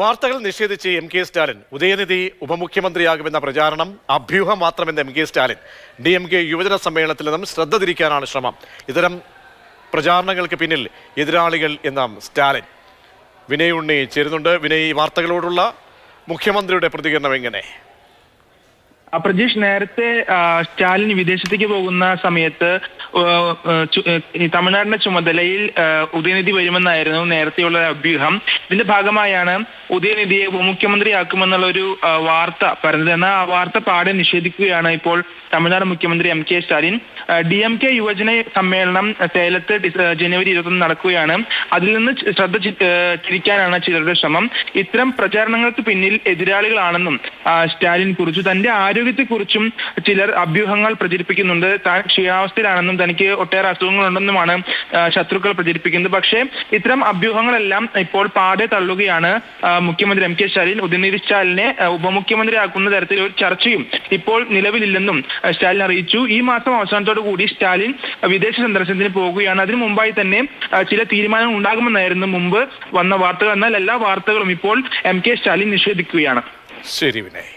വാർത്തകൾ നിഷേധിച്ച് M K Stalin Udhayanidhi ഉപമുഖ്യമന്ത്രിയാകുമെന്ന പ്രചാരണം അഭ്യൂഹം മാത്രമെന്ന് M K Stalin. D M K യുവജന സമ്മേളനത്തിൽ നിന്നും ശ്രദ്ധ തിരിക്കാനാണ് ശ്രമം. ഇത്തരം പ്രചാരണങ്ങൾക്ക് പിന്നിൽ എതിരാളികൾ എന്ന സ്റ്റാലിൻ. വിനയ് ഉണ്ണി ചേരുന്നുണ്ട്. വിനയ് വാർത്തകളോടുള്ള മുഖ്യമന്ത്രിയുടെ പ്രതികരണം എങ്ങനെ? പ്രജീഷ് നേരത്തെ സ്റ്റാലിൻ വിദേശത്തേക്ക് പോകുന്ന സമയത്ത് തമിഴ്നാടിന്റെ ചുമതലയിൽ ഉദയനിധി വരുമെന്നായിരുന്നു നേരത്തെയുള്ള അഭ്യൂഹം. ഇതിന്റെ ഭാഗമായാണ് ഉദയനിധിയെ ഉപമുഖ്യമന്ത്രിയാക്കുമെന്നുള്ള ഒരു വാർത്ത പറഞ്ഞത് എന്നാൽ ആ വാർത്ത പാടെ നിഷേധിക്കുകയാണ് ഇപ്പോൾ തമിഴ്നാട് മുഖ്യമന്ത്രി M K Stalin. D M K യുവജന സമ്മേളനം സേലത്ത് ജനുവരി ഇരുപത്തൊന്ന് നടക്കുകയാണ്. അതിൽ നിന്ന് ശ്രദ്ധ തിരിക്കാനാണ് ചിലരുടെ ശ്രമം. ഇത്തരം പ്രചാരണങ്ങൾക്ക് പിന്നിൽ എതിരാളികളാണെന്നും സ്റ്റാലിൻ കുറിച്ചു. തന്റെ ആരോഗ്യത്തെക്കുറിച്ചും ചിലർ അഭ്യൂഹങ്ങൾ പ്രചരിപ്പിക്കുന്നുണ്ട്. താൻ ക്ഷീണാവസ്ഥയിലാണെന്നും തനിക്ക് ഒട്ടേറെ അസുഖങ്ങളുണ്ടെന്നുമാണ് ശത്രുക്കൾ പ്രചരിപ്പിക്കുന്നത്. പക്ഷേ ഇത്തരം അഭ്യൂഹങ്ങളെല്ലാം ഇപ്പോൾ പാടെ തള്ളുകയാണ് മുഖ്യമന്ത്രി എം കെ സ്റ്റാലിൻ ഉദയനിധി സ്റ്റാലിനെ ഉപമുഖ്യമന്ത്രിയാക്കുന്ന തരത്തിൽ ഒരു ചർച്ചയും ഇപ്പോൾ നിലവിലില്ലെന്നും സ്റ്റാലിൻ അറിയിച്ചു. ഈ മാസം അവസാനത്തോടു കൂടി സ്റ്റാലിൻ വിദേശ സന്ദർശനത്തിന് പോകുകയാണ്. അതിനു മുമ്പായി തന്നെ ചില തീരുമാനങ്ങൾ ഉണ്ടാകുമെന്നായിരുന്നു മുമ്പ് വന്ന വാർത്തകൾ. എന്നാൽ എല്ലാ വാർത്തകളും ഇപ്പോൾ എം കെ സ്റ്റാലിൻ നിഷേധിക്കുകയാണ്. ശരി വിനയ്.